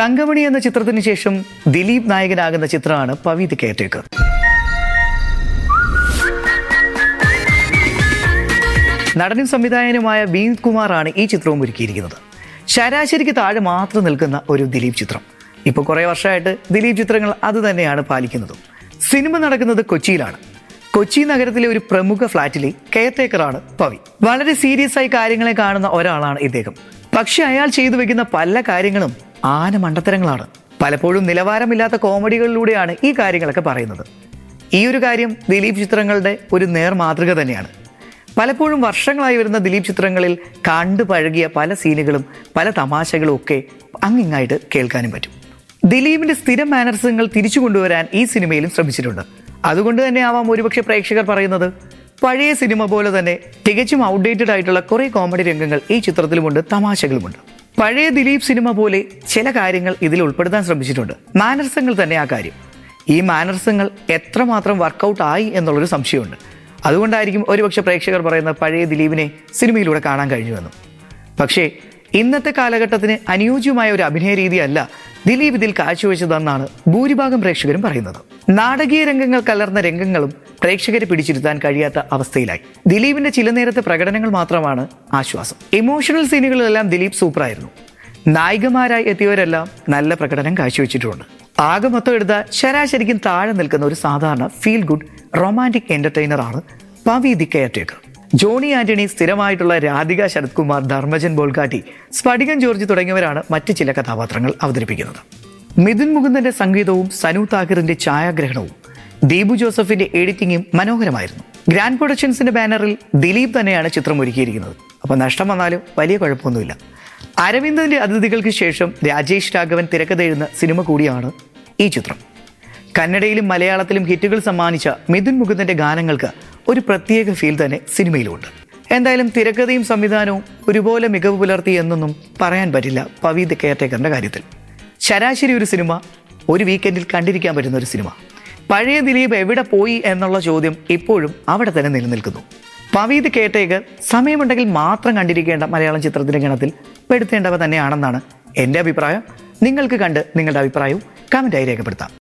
തങ്കമണി എന്ന ചിത്രത്തിന് ശേഷം ദിലീപ് നായകനാകുന്ന ചിത്രമാണ് പവീത് കെയർടേക്കർ നടനും സംവിധായകനുമായ ബീത് കുമാറാണ് ഈ ചിത്രവും ഒരുക്കിയിരിക്കുന്നത്. ശരാശരിക്ക് താഴെ മാത്രം നിൽക്കുന്ന ഒരു ദിലീപ് ചിത്രം. ഇപ്പോൾ കുറേ വർഷമായിട്ട് ദിലീപ് ചിത്രങ്ങൾ അത് തന്നെയാണ് പാലിക്കുന്നതും. സിനിമ നടക്കുന്നത് കൊച്ചിയിലാണ്. കൊച്ചി നഗരത്തിലെ ഒരു പ്രമുഖ ഫ്ലാറ്റിലെ കെയർടേക്കറാണ് പവി. വളരെ സീരിയസ് ആയി കാര്യങ്ങളെ കാണുന്ന ഒരാളാണ് ഇദ്ദേഹം. പക്ഷെ അയാൾ ചെയ്തു വെക്കുന്ന പല കാര്യങ്ങളും ആന മണ്ടത്തരങ്ങളാണ്. പലപ്പോഴും നിലവാരമില്ലാത്ത കോമഡികളിലൂടെയാണ് ഈ കാര്യങ്ങളൊക്കെ പറയുന്നത്. ഈ ഒരു കാര്യം ദിലീപ് ചിത്രങ്ങളുടെ ഒരു നേർ മാതൃക തന്നെയാണ്. പലപ്പോഴും വർഷങ്ങളായി വരുന്ന ദിലീപ് ചിത്രങ്ങളിൽ കണ്ടു പഴകിയ പല സീനുകളും പല തമാശകളും ഒക്കെ അങ്ങിങ്ങായിട്ട് കേൾക്കാനും പറ്റും. ദിലീപിന്റെ സ്ഥിരം മാനർസങ്ങൾ തിരിച്ചു കൊണ്ടുവരാൻ ഈ സിനിമയിലും ശ്രമിച്ചിട്ടുണ്ട്. അതുകൊണ്ട് തന്നെ ആവാം ഒരുപക്ഷെ പ്രേക്ഷകർ പറയുന്നത്. പഴയ സിനിമ പോലെ തന്നെ തികച്ചും ഔട്ട്ഡേറ്റഡ് ആയിട്ടുള്ള കുറേ കോമഡി രംഗങ്ങൾ ഈ ചിത്രത്തിലുമുണ്ട് തമാശകളുമുണ്ട്. പഴയ ദിലീപ് സിനിമ പോലെ ചില കാര്യങ്ങൾ ഇതിൽ ഉൾപ്പെടുത്താൻ ശ്രമിച്ചിട്ടുണ്ട്. മാനർസങ്ങൾ തന്നെ ആ കാര്യം. ഈ മാനർസങ്ങൾ എത്രമാത്രം വർക്കൗട്ട് ആയി എന്നുള്ളൊരു സംശയമുണ്ട്. അതുകൊണ്ടായിരിക്കും ഒരുപക്ഷെ പ്രേക്ഷകർ പറയുന്ന പഴയ ദിലീപിനെ സിനിമയിലൂടെ കാണാൻ കഴിഞ്ഞുവെന്നും. പക്ഷേ ഇന്നത്തെ കാലഘട്ടത്തിന് അനുയോജ്യമായ ഒരു അഭിനയ രീതിയല്ല ദിലീപ് ഇതിൽ കാഴ്ചവെച്ചതെന്നാണ് ഭൂരിഭാഗം പ്രേക്ഷകരും പറയുന്നത്. നാടകീയ രംഗങ്ങൾ കലർന്ന രംഗങ്ങളും പ്രേക്ഷകരെ പിടിച്ചിരുത്താൻ കഴിയാത്ത അവസ്ഥയിലായി. ദിലീപിന്റെ ചില നേരത്തെ പ്രകടനങ്ങൾ മാത്രമാണ് ആശ്വാസം. ഇമോഷണൽ സീനുകളിലെല്ലാം ദിലീപ് സൂപ്പറായിരുന്നു. നായികമാരായി എത്തിയവരെല്ലാം നല്ല പ്രകടനം കാഴ്ചവെച്ചിട്ടുണ്ട്. ആകെ മൊത്തം എടുത്ത ശരാശരിക്കും താഴെ നിൽക്കുന്ന ഒരു സാധാരണ ഫീൽ ഗുഡ് റൊമാന്റിക് എന്റർടൈനറാണ് പവി ദി കെയർടേക്കർ. ജോണി ആന്റണി സ്ഥിരമായിട്ടുള്ള രാധിക ശരത്കുമാർ ധർമ്മജൻ ബോൾഗാട്ടി സ്ഫടികൻ ജോർജ് തുടങ്ങിയവരാണ് മറ്റ് ചില കഥാപാത്രങ്ങൾ അവതരിപ്പിക്കുന്നത്. മിഥുൻ മുകുന്ദന്റെ സംഗീതവും സനു താഹിറിന്റെ ഛായാഗ്രഹണവും ദീപു ജോസഫിന്റെ എഡിറ്റിംഗും മനോഹരമായിരുന്നു. ഗ്രാൻഡ് പ്രൊഡക്ഷൻസിന്റെ ബാനറിൽ ദിലീപ് തന്നെയാണ് ചിത്രം ഒരുക്കിയിരിക്കുന്നത് അപ്പോൾ നഷ്ടം വന്നാലും വലിയ കുഴപ്പമൊന്നുമില്ല. അരവിന്ദന്റെ അതിഥികൾക്ക് ശേഷം രാജേഷ് രാഘവൻ തിരക്കഥയെഴുന്ന സിനിമ കൂടിയാണ് ഈ ചിത്രം. കന്നഡയിലും മലയാളത്തിലും ഹിറ്റുകൾ സമ്മാനിച്ച മിഥുൻ മുകുന്ദന്റെ ഗാനങ്ങൾക്ക് ഒരു പ്രത്യേക ഫീൽ തന്നെ സിനിമയിലുണ്ട്. എന്തായാലും തിരക്കഥയും സംവിധാനവും ഒരുപോലെ മികവ് പുലർത്തി എന്നൊന്നും പറയാൻ പറ്റില്ല പവീത് കെയർടേക്കറിന്റെ കാര്യത്തിൽ. ശരാശരി ഒരു സിനിമ ഒരു വീക്കെൻഡിൽ കണ്ടിരിക്കാൻ പറ്റുന്ന ഒരു സിനിമ. പഴയ ദിലീപ് എവിടെ പോയി എന്നുള്ള ചോദ്യം ഇപ്പോഴും അവിടെ തന്നെ നിലനിൽക്കുന്നു. പവീത് കെയർടേക്കർ സമയമുണ്ടെങ്കിൽ മാത്രം കണ്ടിരിക്കേണ്ട മലയാളം ചിത്രത്തിന്റെ ഗണത്തിൽ പെടുത്തേണ്ടവ തന്നെയാണെന്നാണ് എന്റെ അഭിപ്രായം. നിങ്ങൾക്ക് കണ്ട് നിങ്ങളുടെ അഭിപ്രായവും കമന്റായി രേഖപ്പെടുത്താം.